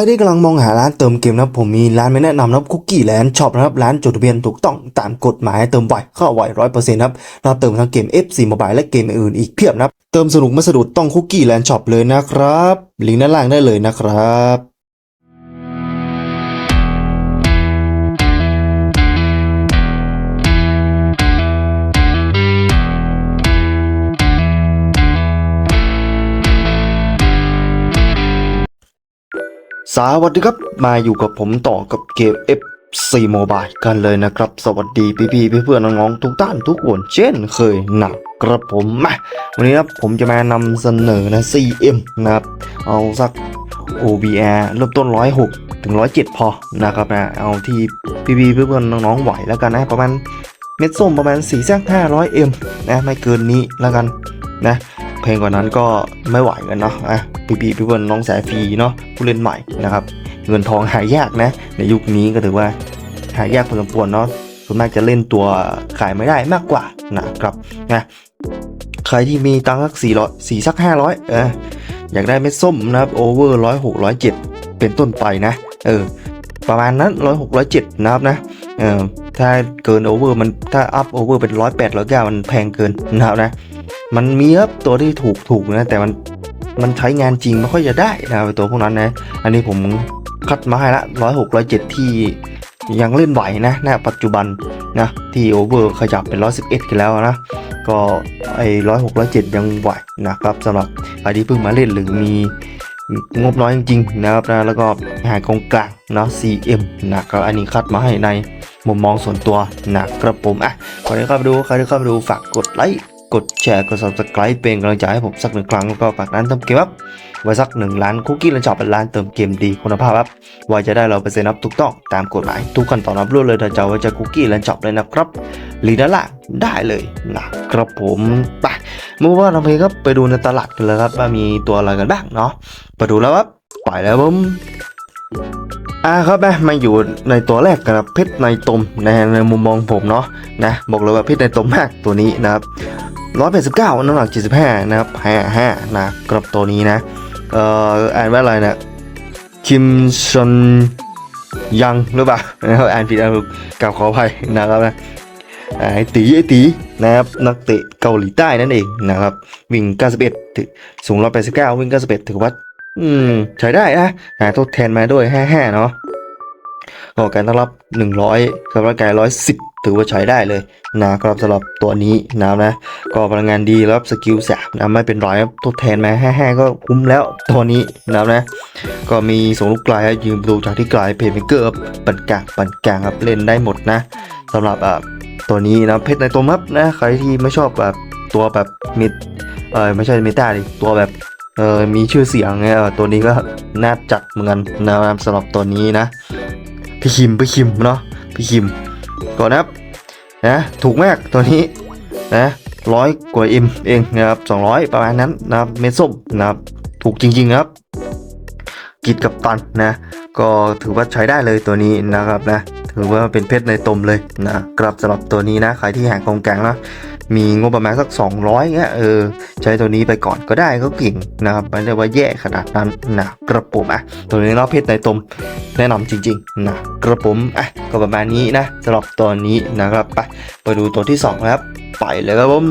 รที่กำลังมองหาร้านเติมเกมนะผมมีร้านไม่แนะนำนะบุกกี้แลนด์ช็อปนะครับร้านจดทะเบียนถูกต้องตามกฎหมายเติมไวเข้าไวร้อยเปอร์เซ็นต์ครับเราเติมทั้งเกม F4 Mobile และเกมอื่นอีกเพียบนะเติมสนุกไม่สะดุดต้องคุกกี้แลนด์ช็อปเลยนะครับลิงก์ด้านล่างได้เลยนะครับ สวัสดีครับมาอยู่กับผมต่อกับเกม F4 Mobile กันเลยนะครับ สวัสดีพี่ๆเพื่อนๆน้องๆทุกท่านทุกคนเช่นเคยนะครับผมมาวันนี้นะครับผมจะมานำเสนอนะ CM นะครับ เอาสัก OBR เริ่มต้น 106 ถึง 107 พอนะครับนะเอาที่พี่พี่ๆเพื่อนๆน้องๆไหวแล้วกันนะประมาณเม็ดส้มประมาณ4สัก500 M นะไม่เกินนี้แล้วกันนะ เพลงกว่านั้นก็ไม่ไหวกันเนาะอะพี่พี่พี่เพื่อนน้องแสฟรีเนาะผู้เล่นใหม่นะครับเงินทองหายากนะ ในยุคนี้ก็ถือว่าหายากพอสมควรเนาะส่วนมากจะเล่นตัวขายไม่ได้มากกว่านะครับนะใครที่มีตังค์สักสี่ร้อยสี่สักห้าร้อยเอออยากได้เม็ดส้มนะครับโอเวอร์ร้อยหกร้อยเจ็ดเป็นต้นไปนะ เออ ประมาณนั้นร้อยหกร้อยเจ็ดนะครับนะเออถ้าเกินโอเวอร์มันถ้าอัพโอเวอร์เป็นร้อยแปดร้อยเก้ามันแพงเกินนะครับนะ มันมีครับตัวที่ถูกถูกนะ แต่มันมันใช้งานจริงไม่ค่อยจะได้นะครับตัวพวกนั้นนะ อันนี้ผมคัดมาให้ละร้อยหกร้อยเจ็ดที่ยังเล่นไหวนะณปัจจุบันนะที่โอเวอร์ขยับเป็นร้อยสิบเอ็ดกันแล้วนะ ก็ไอ้ร้อยหกร้อยเจ็ดยังไหวนะครับสำหรับใครที่เพิ่งมาเล่นหรือมีงบน้อยจริงๆนะครับนะแล้วก็หากองกลางเนาะ CM นะครับอันนี้คัดมาให้ในมุมมองส่วนตัวนะครับผมอะก่อนที่เข้าไปดูใครที่เข้าไปดูฝากกดไลค์ กดแชร์กด subscribe เป็นกำลังใจให้ผมสักหนึ่งครั้งแล้วก็ฝากร้านเติมเกมครับไว้สักหนึ่งล้านคุกกี้และช็อปเป็นร้านเติมเกมดีคุณภาพครับไว้จะได้เราเปอร์เซ็นต์นับถูกต้องตามกฎหมาย ทุกขั้นตอนนับรวดเลยถ้าจะไว้จะคุกกี้และช็อปเลยนะครับลีด้านล่างได้เลยนะครับผมไปเมื่อว่าเราไปครับไปดูในตลาดกันเลยครับว่ามีตัวอะไรกันบ้างเนาะไปดูแล้วครับไปแล้วผม อ่าครับนะมาอยู่ในตัวแรกครับเพชรในตมในในมุมมองผมเนาะนะบอกเลยว่าเพชรในตมมากตัวนี้นะครับร้อยแปดสิบเก้าน้ำหนักเจ็ดสิบห้านะครับห้าห้านะครับตัวนี้นะเอ่ออ่านว่าอะไรนะคิมชอนยังหรือเปล่านะครับอ่านผิดอ่านถูกกล่าวขออภัยนะครับนะไอตีไอตีนะครับนักเตะเกาหลีใต้นั่นเองนะครับวิ่ง 91 ถึงสูง 189 วิ่ง 91 ถือว่า อืม ใช้ได้นะหาทดแทนมาด้วย55เนาะก็การต้อนรับ100กับร่างกาย110ถือว่าใช้ได้เลยนะครับสำหรับตัวนี้นะนะ ก็พลังงานดีแล้วสกิลสามนะไม่เป็นรครับทดแทนมาห้าๆก็คุ้มแล้วตัวนี้นะนะ ก็มีส่งลูกไกลยิงประตูจากที่ไกลเพย์เมเกอร์ปั่นกลางปั่นกลางครับเล่นได้หมดนะสำหรับอ่าตัวนี้นะเพชรในตัวมับนะใครที่ไม่ชอบแบบตัวแบบมิดเออไม่ใช่เมตาดิตัวแบบ เออมีชื่อเสียงเนี่ยเออตัวนี้ก็น่าจัดเหมือนกันนะครับสำหรับตัวนี้นะพี่คิมพี่คิมเนาะพี่คิมก่อนนะครับนะถูกมากตัวนี้นะร้อยกว่าเอ็มเองนะครับสองร้อยประมาณนั้นนะครับเม็ดส้มนะครับถูกจริงๆครับกิดกับตันนะ ก็ถือว่าใช้ได้เลยตัวนี้นะครับนะ ถือว่าเป็นเพชรในตมเลยนะครับสำหรับตัวนี้นะใครที่หากองกลางนะ มีงบประมาณสัก 200เงี้ยเออใช้ตัวนี้ไปก่อนก็ได้ก็เก่งนะครับไม่ได้ว่าแย่ขนาดนั้นนะกระปุมอะตัวนี้เนาะเพชรในตมแนะนำจริงๆนะกระปุมอะก็ประมาณนี้นะสำหรับตัวนี้นะครับไปไปดูตัวที่สองครับไปเลยครับผม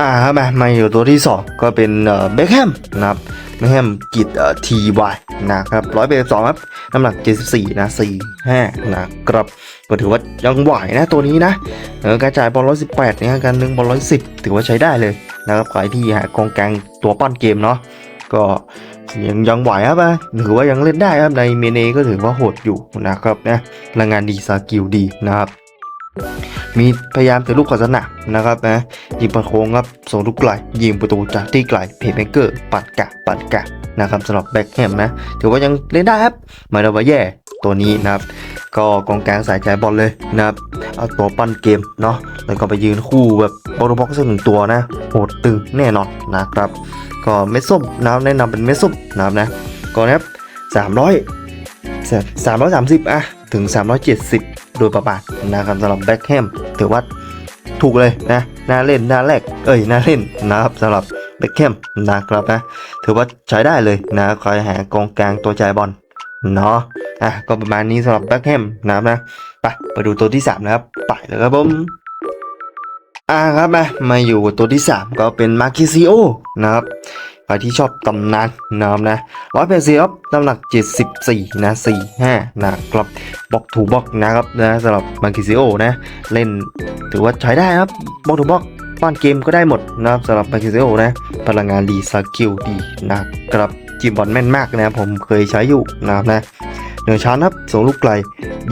อ่ามามาอยู่ตัวที่สองก็เป็นเบคแฮมนะครับเบคแฮมกิดทีวายนะครับร้อยเปสองครับน้ำหนักเจ็ดสิบสี่นะสี่ห้านะครับก็ถือว่ายังไหวนะตัวนี้นะเออการจ่ายบอลร้อยสิบแปดเนี่ยการดึงบอลร้อยสิบถือว่าใช้ได้เลยนะครับใครที่หากองกลางตัวปั้นเกมเนาะก็ยังยังไหวครับอะถือว่ายังเล่นได้ครับในเมเนก็ถือว่าโหดอยู่นะครับนะพลังงานดีสกิลดีนะครับ มีพยายามแต่ลูกขอสนานะครับนะยิงประโค้งครับส่งลูกไกลยิงประตูจากที่ไกลเพย์เมเกอร์ปัดกะปัดกะนะครับสำหรับแบ็คแฮมนะถือว่ายังเล่นได้ครับไม่ได้ว่าแย่ตัวนี้นะครับ ก็กองกลางสายใจบอลเลยนะครับเอาตัวปั้นเกมเนาะแล้วก็ไปยืนคู่แบบบอลบ็อกซ์สักหนึ่งตัวนะโหดตึงแน่นอนนะครับ ก็เม็ดส้มนะครับแนะนำเป็นเม็ดส้มนะครับนะก็นะครับสามร้อยสามร้อยสามสิบอะถึง370 โดยประมาณนะครับสำหรับแบ็คแฮมถือว่าถูกเลยนะน่าเล่นน่าแรกเอ้ยน่าเล่นนะครับสำหรับเบคแคมนะครับนะถือว่าใช้ได้เลยนะคอยหากองกลางตัวจ่ายบอลเนาะอะก็ประมาณนี้สำหรับเบคแคมนะครับนะไปไปดูตัวที่สามนะครับไปเลยครับผมอ่าครับมามาอยู่ตัวที่ 3 ก็เป็นมาร์คิซิโอนะครับ ใครที่ชอบตำนานนะครับนะร้อยแปดสิบครับน้ำหนัก 74 นะ 45 นะครับบล็อกถูบล็อกนะครับนะสำหรับมาร์คิซิโอนะ เล่นถือว่าใช้ได้ครับบล็อกถูบล็อกป้อนเกมก็ได้หมดนะครับสำหรับมาร์คิซิโอนะ พลังงานดีสกิลดีนะครับจีบบอลแม่นมากนะผมเคยใช้อยู่นะครับนะเหนือชั้นครับส่งลูกไกล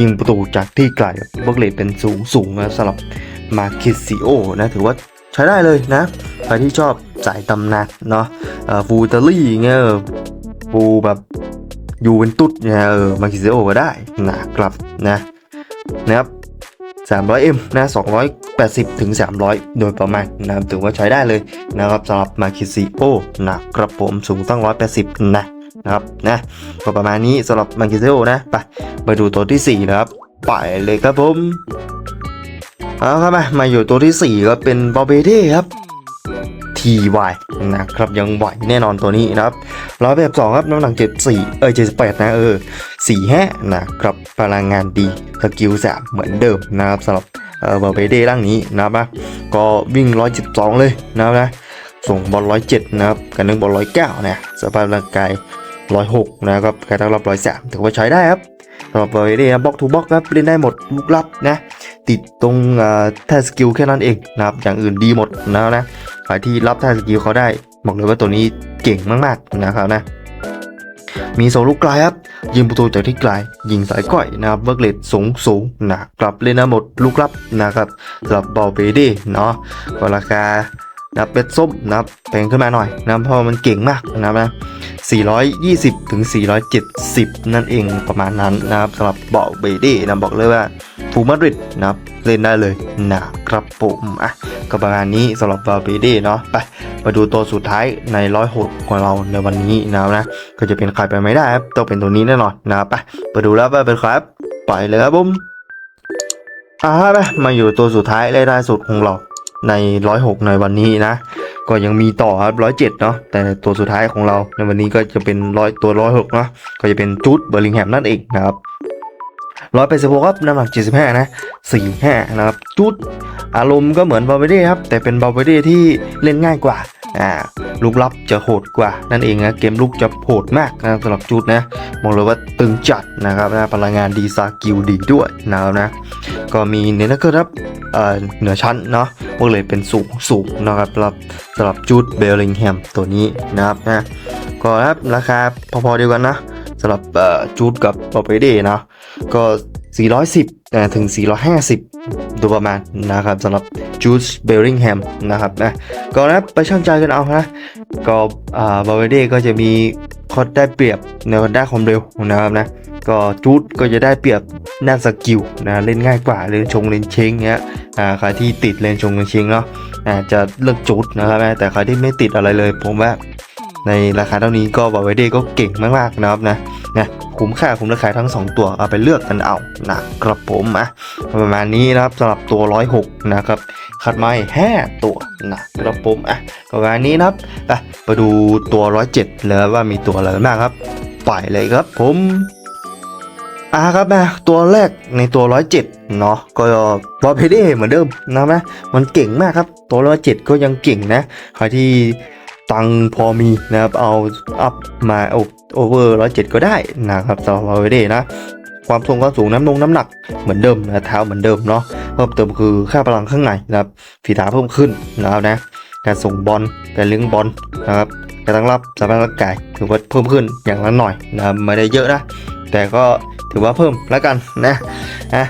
ยิงประตูจากที่ไกลบล็อกเลทเป็นสูงสูงนะสำหรับมาคิซิโอนะถือว่า ใช้ได้เลยนะใครที่ชอบสายตำหนานเนาะฟูตาลี่เงี้ยฟูแบบยูเวนตุสเนี่ยเออมาคิเซโอก็ได้นะครับนะนะครับ 300M นะ280 ถึง 300 โดยประมาณนะครับถือว่าใช้ได้เลยนะครับสำหรับมาคิซิโอนะครับผมสูงตั้ง 180 นะนะครับนะก็ประมาณนี้สำหรับมาคิซิโอนะ ไปไปดูตัวที่ 4 นะครับ ไปเลยครับผม เอาครับมามาอยู่ตัวที่ 4 ก็เป็นบอเบเด้ครับ TY นะครับยังไหวแน่นอนตัวนี้นะครับร้อยแบบสองครับน้ำหนัก74เออ78นะเออ4แฮนะครับพลังงานดีสกิล3เหมือนเดิมนะครับสำหรับเออบอเบเด้ร่างนี้นะครับนะก็วิ่ง112เลยนะครับนะส่งบอล107นะครับกันนึงบอล109นะสภาพร่างกาย106นะครับการตั้งรับ103ถือว่าใช้ได้ครับ สำหรับบริเดบล็อกทูบล็อกครับเล่นได้หมดลูกลับนะติดตรงเอ่อแท่สกิลแค่นั้นเองนะครับอย่างอื่นดีหมดนะนะใครที่รับแท่สกิลเขาได้ บอกเลยว่าตัวนี้เก่งมากๆนะครับนะมีโซลูกไกลครับยิงประตูจากที่ไกลยิงสายก้อยนะครับเบิร์กเลตสูงสูงนะครับเล่นได้หมดลูกลับนะครับสำหรับบอลเบเดเนาะก็ราคา นะเป็ดส้มนะครับแพงขึ้นมาหน่อยนะเพราะมันเก่งมากนะครับนะ420 ถึง 470 นั่นเองประมาณนั้นนะครับสำหรับเบาเบดี้นะบอกเลยว่าฟูมาริดนะครับเล่นได้เลยนะครับผมอะก็ประมาณนี้สำหรับเบาเบดี้เนาะไปมาดูตัวสุดท้ายในร้อยหกของเราในวันนี้นะครับนะก็จะเป็นใครไปไม่ได้ครับต้องเป็นตัวนี้แน่นอนนะครับไปไปดูแล้วว่าเป็นใครับไปเลยครับผมอ่าไปมาอยู่ตัวสุดท้ายและล่าสุดของเรา ในร้อยหกในวันนี้นะ ก็ยังมีต่อครับร้อยเจ็ดเนาะแต่ตัวสุดท้ายของเราในวันนี้ก็จะเป็นร้อยตัวร้อยหกเนาะก็จะเป็นจูดเบอร์ลิงแฮมนั่นเองนะครับ ร้อยแปดสิบหกครับน้ำหนักเจ็ดสิบห้านะสี่ห้านะครับจูดอารมณ์ก็เหมือนบาเบเด้ครับแต่เป็นบาเบเด้ที่เล่นง่ายกว่าอ่าลูกลับจะโหดกว่านั่นเองนะเกมลุกจะโหดมากนะสำหรับจูดนะมองเลยว่าตึงจัดนะครับนะพลังงานดีสกิลดีด้วยนะครับนะก็มีเนเธอร์ครับเอ่อเหนือชั้นเนาะพวกเลยเป็นสูงสูงนะครับสำหรับสำหรับจูดเบลลิงแฮมตัวนี้นะครับนะก็ครับราคาพอๆเดียวกันนะำหรับจูดกับบอเปเดนะก็ 410เอ่อถึง 450ดยประมาณนะครับสำหรับจูดเบลลิงแฮมนะครับนะก็นะไปช่างใจกันเอานะก็อ่าบอเปเดก็จะมีข้อได้เปรียบในด้านความเร็วนะครับนะก็จูดก็จะได้เปรียบด้านสกิลนะเล่นง่ายกว่าเล่นชงเล่นเชงเงี้ยอ่าใครที่ติดเล่นชงเล่นเชงเนาะอ่าจะเลือกจูดนะครับแต่ใครที่ไม่ติดอะไรเลยผมว่า ในราคาเท่านี้ก็บอกไว้ได้ก็เก่งมากๆนะครับนะนะคุ้มค่าคุ้มราคาทั้ง 2 ตัวเอาไปเลือกกันเอานะครับผมอะประมาณนี้นะครับสำหรับตัว 106 นะครับคัดไม้5ตัวนะครับผมอะประมาณนี้นะครับอะมาดูตัว 107แล้วว่ามีตัวอะไรบ้างครับไปเลยครับผมอ่าครับนะตัวแรกในตัว 107 เนาะก็บอเพเดเหมือนเดิมนะนะมันเก่งมากครับ ตัว 107 ก็ยังเก่งนะใครที่ ตังพอมีนะครับ เอาอัพมาโอเวอร์107ก็ได้นะครับสำหรับบอลเพเดนะ ความทรงความสูงน้ำนงน้ำหนักเหมือนเดิมนะเท้าเหมือนเดิมเนาะเพิ่มเติมคือค่าพลังข้างในนะครับฝีเท้าเพิ่มขึ้นนะครับนะการส่งบอลการเลี้ยงบอลนะครับการตั้งรับสภาพร่างกายถือว่าเพิ่มขึ้นอย่างละหน่อยนะครับไม่ได้เยอะนะ แต่ก็ถือว่าเพิ่มแล้วกันนะนะ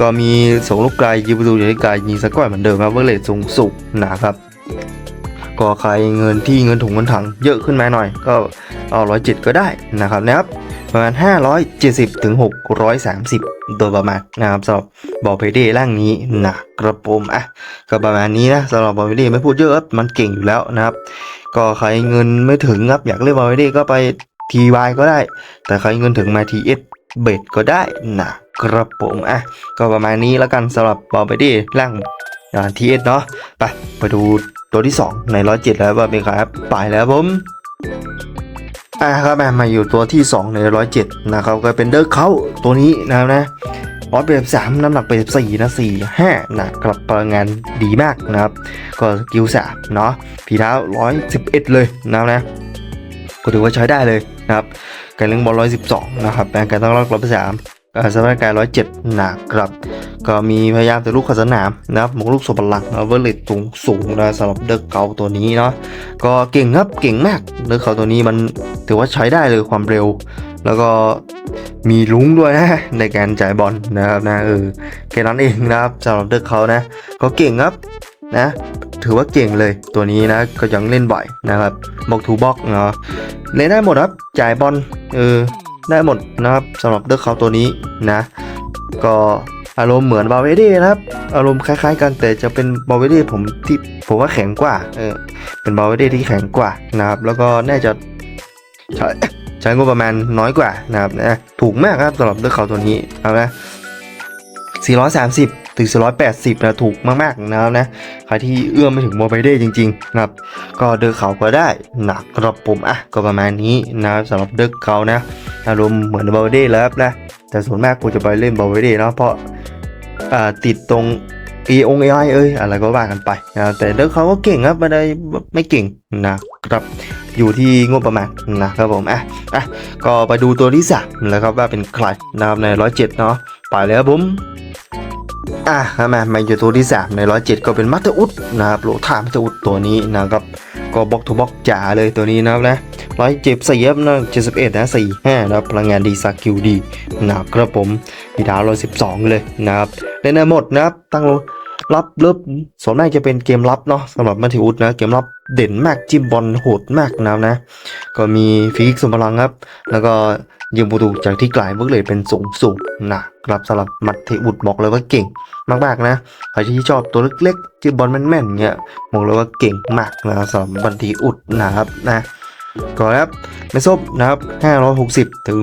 ก็มีส่งลูกไกลยิงประตูจากที่ไกลยิงสกอร์เหมือนเดิมครับเวอร์เลตสูงสุดนะครับ ก็ใครเงินที่เงินถุงเงินถังเยอะขึ้นมาหน่อยก็เอาร้อยเจ็ดก็ได้นะครับนะครับประมาณ 570 ถึง 630 โดยประมาณนะครับสำหรับบอลเพเดร่างนี้นะครับผมอะก็ประมาณนี้นะสำหรับบอลเพเดไม่พูดเยอะครับมันเก่งอยู่แล้วนะครับ ก็ใครเงินไม่ถึงครับอยากเล่นบอลเพเดก็ไปทีวายก็ได้ แต่ใครเงินถึงมาทีเอสเบดก็ได้นะครับผมอะก็ประมาณนี้แล้วกันสำหรับบอลไปดีร่างทีเอสเนาะไปไปดู ตัวที่ 2 ในร้อยเจ็ดแล้วว่าเป็นครับไปแล้วผมอ่าครับมามาอยู่ตัวที่ 2 ในร้อยเจ็ดนะครับก็เป็นเดอร์เขาตัวนี้นะครับนะออสเป็นสามน้ำหนักเป็นสี่นะสี่ห้านะครับพลังงานดีมากนะครับ ก็กิลสามเนาะผีเท้าร้อยสิบเอ็ดเลยนะนะก็ถือว่าใช้ได้เลยนะครับการเลี้ยงบอลร้อยสิบสองนะครับแปลงการตั้งรับร้อยสามสภาพร่างกายร้อยเจ็ดนะครับ ก็มีพยายามแต่ลูกขสนามนะครับหมกลูกสมบัติเวอร์เลตสูงสูงนะสำหรับเด็กเกาตัวนี้เนาะก็เก่งครับเก่งมากเด็กเขาตัวนี้มันถือว่าใช้ได้เลยความเร็ว แล้วก็มีลุ้งด้วยนะในการจ่ายบอลนะครับนะเออแค่นั้นเองนะครับสำหรับเด็กเขานะก็เก่งครับนะถือว่าเก่งเลยตัวนี้นะก็ยังเล่นบ่อยนะครับบอกทูบ็อกเนาะเล่นได้หมดครับจ่ายบอลเออได้หมดนะครับสำหรับเด็กเขาตัวนี้นะ ก็ อารมณ์เหมือนบาเวเด้นะครับ อารมณ์คล้าย ๆ กันแต่จะเป็นบาเวเด้ผมที่ผมว่าแข็งกว่า เออ เป็นบาเวเด้ที่แข็งกว่านะครับ แล้วก็น่าจะใช้ใช้งบประมาณน้อยกว่านะครับนะถูกมากครับสำหรับเลือกเขาตัวนี้เอานะ430ถึง480นะถูกมากๆนะครับนะใครที่เอื้อมไม่ถึงโมบายเด้จริงๆนะครับ ก็เดินเขาก็ได้นะครับผมอะก็ประมาณนี้นะครับสำหรับเดินเขานะอารมณ์เหมือนบาเวเด้แล้วนะแต่ส่วนมากกูจะไปเล่นบอลเวเดเนาะเพราะ ติดตรง e อ a i เอ้ยอะไรก็ว่ากันไปนะแต่เด็กเขาก็เก่งครับไม่ได้ไม่เก่งนะครับอยู่ที่งบประมาณนะครับผมอะอะก็ไปดูตัวที่สามแล้วครับว่าเป็นใครนะครับในร้อยเจ็ดเนาะไปเลยครับผมอะมามาอยู่ตัวที่สามในร้อยเจ็ดก็เป็นมัตเตอุดนะครับโลธามัตเตอุดตัวนี้นะครับ ก็บล็อกทูบล็อกจ๋าเลยตัวนี้นะครับนะร้อยเจ็บสี่ครับนะเจ็ดสิบเอ็ดนะสี่ห้านะพลังงานดีสกิลดีนะครับผมมีดาวร้อยสิบสองเลยนะครับเล่นได้หมดนะครับตั้งลงรับเลิฟส่วนมากจะเป็นเกมรับเนาะสำหรับมัธิอุดนะเกมรับเด่นมากจิ้มบอลโหดมากนะครับนะ ก็มีฟิกสมพลังครับ แล้วก็ ยิงประตูจากที่ไกลเบิกเลยเป็นสูงสูงนะครับสำหรับมัธอุดบอกเลยว่าเก่งมากๆนะใครที่ชอบตัวเล็กๆจิ้มบอลแม่นๆเงี้ยบอกเลยว่าเก่งมากนะสำหรับบันทีอุดนะครับนะก็ครับไม่ซบนะครับ 560 ถึง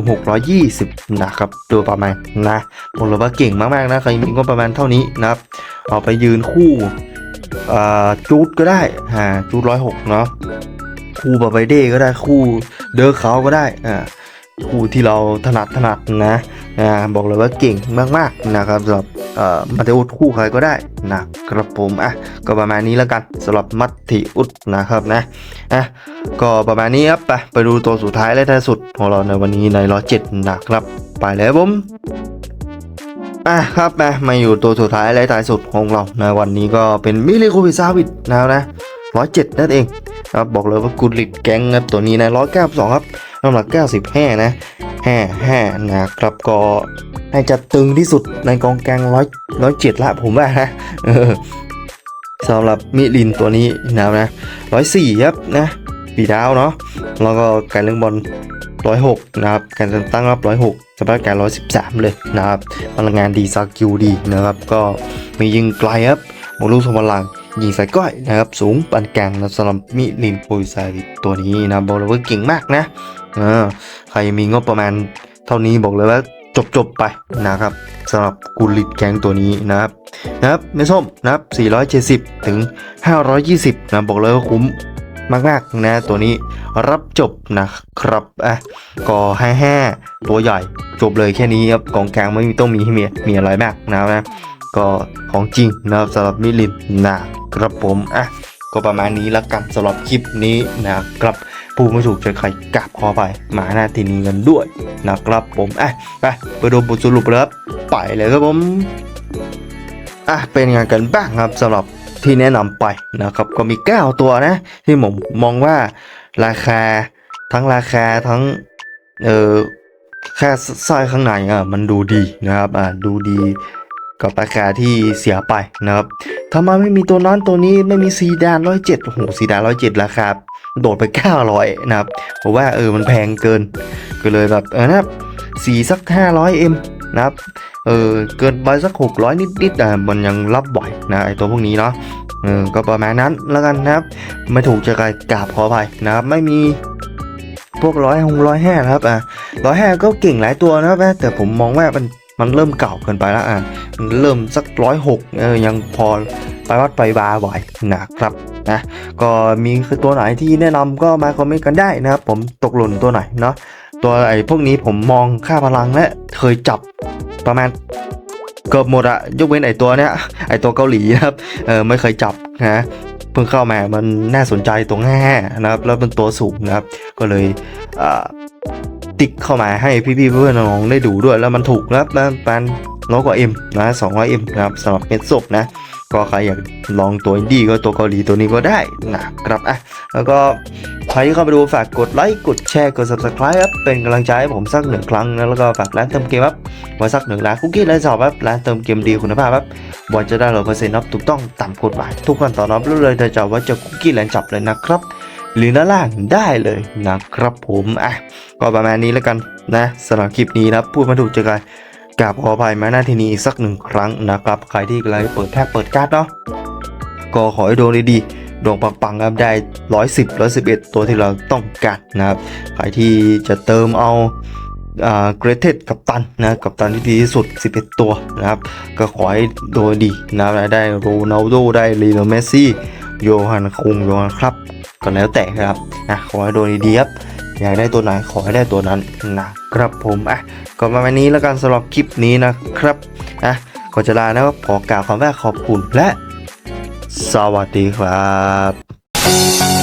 620 นะครับ ตัวประมาณนะบอกเลยว่าเก่งมากๆนะใครมีก็ประมาณเท่านี้นะครับ เอาไปยืนคู่อ่าจูดก็ได้อ่าจูดร้อยหกเนาะคู่บาไบเด้ก็ได้คู่เดอร์เขาก็ได้อ่า คู่ที่เราถนัดถนัดนะอ่าบอกเลยว่าเก่งมากๆนะครับสำหรับมาเตอุดคู่ใครก็ได้นะครับผมอะก็ประมาณนี้แล้วกันสำหรับมัตติอุดนะครับนะอะก็ประมาณนี้ครับไปไปดูตัวสุดท้ายและท้ายสุดของเราในวันนี้ในร้อยเจ็ดนะครับ ไปเลยครับผมอะครับมามาอยู่ตัวสุดท้ายและท้ายสุดของเราในวันนี้ก็เป็นมิลิโควิซาวิดนะครับนะร้อยเจ็ดนั่นเอง ครับบอกเลยว่ากุลิดแก๊งครับตัวนี้นะร้อยเก้าสองครับน้ำหนักเก้าสิบห้านะห้าห้านะครับก็ให้จะตึงที่สุดในกองกลางร้อยร้อยเจ็ดละผมว่านะสำหรับมิลินตัวนี้นะนะร้อยสี่ครับนะปีดาวเนาะแล้วก็การเล่นบอลร้อยหกนะครับการตั้งรับร้อยหกสภาพการร้อยสิบสามเลยนะครับพลังงานดีสกิลดีนะครับก็มียิงไกลครับโมลูกสมพลัง ยิงใส่ก้อยนะครับ สูงปานกลางนะสำหรับมิลินโปรยไซตัวนี้นะบอกเลยว่าเก่งมากนะใครมีงบประมาณเท่านี้บอกเลยว่าจบๆไปนะครับสำหรับกุลิตแกงตัวนี้นะครับนะครับเมส้มนะครับ 470 ถึง 520 นะบอกเลยว่าคุ้มมากๆนะตัวนี้รับจบนะครับอะก็ให้แห่ตัวใหญ่จบเลยแค่นี้ครับกองกลางไม่มีต้องมีให้มีมีอะไรมากนะครับนะ ก็ของจริงนะครับสำหรับมิลินนะครับผมอะก็ประมาณนี้แล้วกันสำหรับคลิปนี้นะครับผู้ไม่ถูกใจใครกราบขอไปมาหน้าที่นี้กันด้วยนะครับผมอะไปไปดูบทสรุปเลยครับไปเลยครับผมอะเป็นไงกันบ้างครับสำหรับที่แนะนำไปนะครับก็มี 9 ตัวนะ ที่ผมมองว่าราคาทั้งราคาทั้งเออแค่สร้อยข้างในอะมันดูดีนะครับอ่าดูดี กับราคาที่เสียไปนะครับถ้ามไม่มีตัวนั้นตัวนี้ไม่มีซีดานร้อยเจ็ดโอ้โหซีดานร้อยเจ็ดราคาโดดไป900นะครับผมว่าเออมันแพงเกิน ก็เลยแบบเออนะครับสีสัก 500M นะครับเออเกินไปสักหกร้อยนิดๆอะมันยังรับบ่อยนะไอตัวพวกนี้เนาะเออก็ประมาณนั้นแล้วกันนะครับ ไม่ถูกจะกราบขออภัยนะครับไม่มีพวกร้อยหงร้อยห้าครับอะร้อยห้าก็เก่งหลายตัวนะครับนะแต่ผมมองว่ามัน มันเริ่มเก่าเกินไปแล้วอะมันเริ่มสักร้อยหกเออยังพอไปวัดไปบาร์ไหวนะครับนะก็มีคือตัวไหนที่แนะนำก็มาคอมเมนต์กันได้นะครับผมตกหล่นตัวไหนเนาะตัวไอ้พวกนี้ผมมองค่าพลังและเคยจับประมาณเกือบหมดอะยกเว้นไอ้ตัวเนี้ยไอ้ตัวเกาหลีนะครับเออไม่เคยจับนะเพิ่งเข้ามามันน่าสนใจตรงแง่นะครับ แล้วเป็นตัวสูงนะครับ ก็เลยอ่า ติ๊กเข้ามาให้พี่ๆเพื่อนๆน้องๆได้ดูด้วยแล้วมันถูกนะครับปันร้อยกว่าเอ็มนะสองร้อยเอ็มนะครับสำหรับเม็ดศพนะ ก็ใครอยากลองตัวอินดี้ก็ตัวเกาหลีตัวนี้ก็ได้นะครับอะแล้วก็ใครที่เข้าไปดูฝากกดไลค์กดแชร์กด subscribe ครับเป็นกำลังใจให้ผมสักหนึ่งครั้งนะแล้วก็ฝากร้านเติมเกมครับไว้สักหนึ่งร้านคุกกี้และสอบครับร้านเติมเกมดีคุณภาพครับบอลจะได้ร้อยเปอร์เซ็นต์ครับถูกต้องตามกฎหมายทุกขั้นตอนนับรู้เลยแต่จะว่าจะคุกกี้แลนจับเลยนะครับ หรือหน้าล่างได้เลยนะครับผมอะก็ประมาณนี้แล้วกันนะสำหรับคลิปนี้นะพูดมาถูกเจกันกราบขออภัยมาหน้าที่นี้อีกสักหนึ่งครั้งนะครับ ใครที่กำลังเปิดแพ็กเปิดการ์ดเนาะก็ขอให้ดวงดีๆดวงปังๆครับได้ร้อยสิบร้อยสิบเอ็ดตัวที่เราต้องการนะครับ ใครที่จะเติมเอาอ่าเกรเทสกับตันนะกับตันที่ดีที่สุด 11 ตัวนะครับ ก็ขอให้โดยดีนะได้โรนัลโดได้ลีโอเมสซี่โยฮันคุงโยฮันครับ ก็แล้วแต่ครับนะขอให้โดนดีครับอยากได้ตัวไหนขอให้ได้ตัวนั้นนะครับผมอะก็ประมาณนี้แล้วกันสำหรับคลิปนี้นะครับอะก่อนจะลานะครับขอกล่าวคำว่าขอบคุณและ สวัสดีครับ